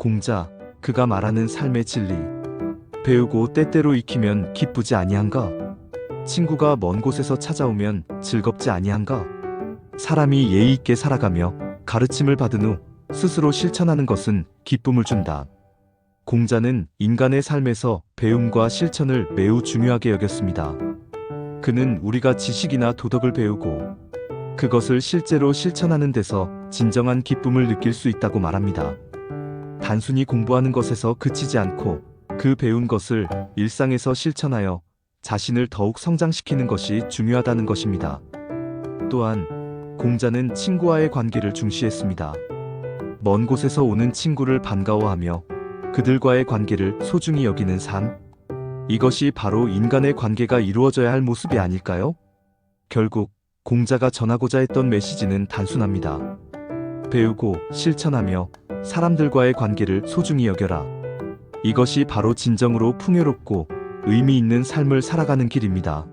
공자, 그가 말하는 삶의 진리. 배우고 때때로 익히면 기쁘지 아니한가? 친구가 먼 곳에서 찾아오면 즐겁지 아니한가? 사람이 예의 있게 살아가며 가르침을 받은 후 스스로 실천하는 것은 기쁨을 준다. 공자는 인간의 삶에서 배움과 실천을 매우 중요하게 여겼습니다. 그는 우리가 지식이나 도덕을 배우고 그것을 실제로 실천하는 데서 진정한 기쁨을 느낄 수 있다고 말합니다. 단순히 공부하는 것에서 그치지 않고 그 배운 것을 일상에서 실천하여 자신을 더욱 성장시키는 것이 중요하다는 것입니다. 또한 공자는 친구와의 관계를 중시했습니다. 먼 곳에서 오는 친구를 반가워하며 그들과의 관계를 소중히 여기는 삶. 이것이 바로 인간의 관계가 이루어져야 할 모습이 아닐까요? 결국 공자가 전하고자 했던 메시지는 단순합니다. 배우고 실천하며 사람들과의 관계를 소중히 여겨라. 이것이 바로 진정으로 풍요롭고 의미 있는 삶을 살아가는 길입니다.